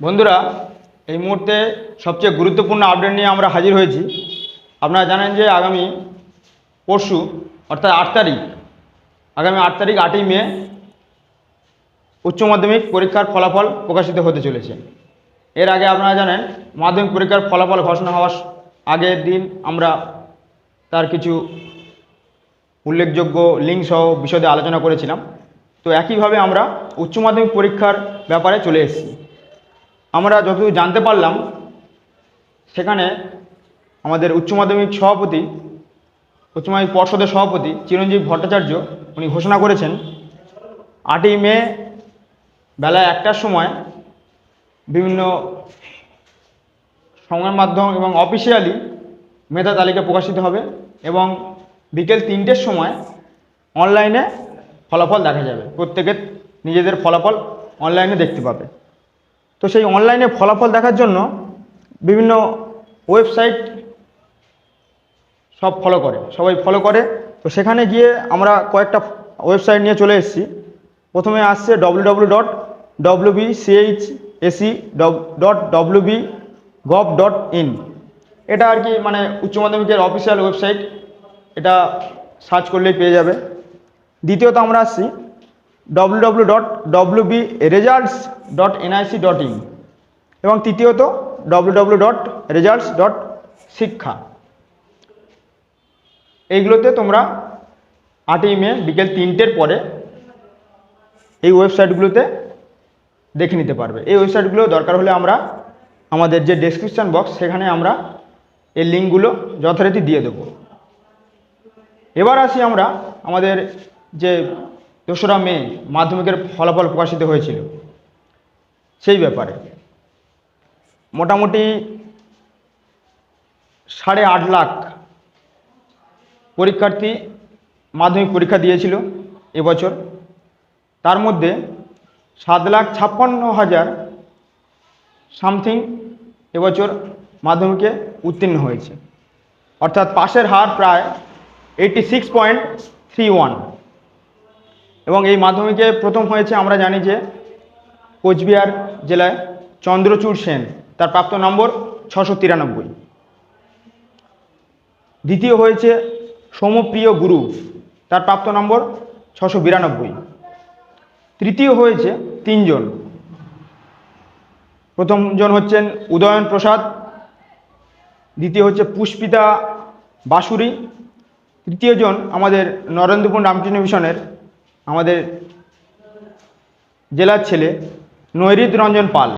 বন্ধুরা, এই মুহূর্তে সবচেয়ে গুরুত্বপূর্ণ আপডেট নিয়ে আমরা হাজির হয়েছি। আপনারা জানেন যে আগামী পরশু, অর্থাৎ আট তারিখ, আগামী আট তারিখ আটই মে, উচ্চ মাধ্যমিক পরীক্ষার ফলাফল প্রকাশিত হতে চলেছে। এর আগে আপনারা জানেন, মাধ্যমিক পরীক্ষার ফলাফল ঘোষণা হওয়ার আগের দিন আমরা তার কিছু উল্লেখযোগ্য লিঙ্ক সহ বিশদে আলোচনা করেছিলাম। তো একইভাবে আমরা উচ্চ মাধ্যমিক পরীক্ষার ব্যাপারে চলে এসেছি। আমরা যতদূর জানতে পারলাম, সেখানে আমাদের উচ্চ মাধ্যমিক সভাপতি, উচ্চ মাধ্যমিক পর্ষদের সভাপতি চিরঞ্জীব ভট্টাচার্য, উনি ঘোষণা করেছেন, আটই মে বেলা একটার সময় বিভিন্ন সংবাদ মাধ্যম এবং অফিসিয়ালি মেধা তালিকা প্রকাশিত হবে এবং বিকেল তিনটের সময় অনলাইনে ফলাফল দেখা যাবে। প্রত্যেকের নিজেদের ফলাফল অনলাইনে দেখতে পাবে। তো সেই অনলাইনে ফলাফল দেখার জন্য বিভিন্ন ওয়েবসাইট সব ফলো করে, সবাই ফলো করে। তো সেখানে গিয়ে আমরা কয়েকটা ওয়েবসাইট নিয়ে চলে এসেছি। প্রথমে আসছে W W dot W B C H S E dot W B gov dot in এটা আর কি মানে উচ্চ মাধ্যমিকের অফিসিয়াল ওয়েবসাইট এটা সার্চ করলেই পেয়ে যাবে। দ্বিতীয়ত আমরা আসছি W dot results dot NIC dot এবং তৃতীয়ত W W dot results dot shiksha এইগুলোতে তোমরা আটই মে বিকেল তিনটের পরে এই ওয়েবসাইটগুলোতে দেখে নিতে পারবে। এই ওয়েবসাইটগুলো দরকার হলে আমরা আমাদের যে ডেসক্রিপশান বক্স সেখানে আমরা এই লিঙ্কগুলো যথারীতি দিয়ে দেবো। এবার আসি আমরা আমাদের যে দোসরা মে মাধ্যমিকের ফলাফল প্রকাশিত হয়েছিল। সেই ব্যাপারে মোটামুটি সাড়ে আট লাখ পরীক্ষার্থী মাধ্যমিক পরীক্ষা দিয়েছিল এবছর। তার মধ্যে সাত লাখ ছাপ্পান্ন হাজার সামথিং এবছর মাধ্যমিকে উত্তীর্ণ হয়েছে। অর্থাৎ পাশের হার প্রায় eighty six point three one এবং এই মাধ্যমিকে প্রথম হয়েছে আমরা জানি যে কোচবিহার জেলায় চন্দ্রচূড় সেন, তার প্রাপ্ত নম্বর ছশো তিরানব্বই। দ্বিতীয় হয়েছে সৌমপ্রিয় গুরু, তার প্রাপ্ত নম্বর ছশো বিরানব্বই। তৃতীয় হয়েছে তিনজন। প্রথমজন হচ্ছেন উদয়ন প্রসাদ, দ্বিতীয় হচ্ছে পুষ্পিতা বাসুরি তৃতীয়জন আমাদের নরেন্দ্রপুর রামকৃষ্ণ মিশনের আমাদের জেলার ছেলে নৈরিত রঞ্জন পাল।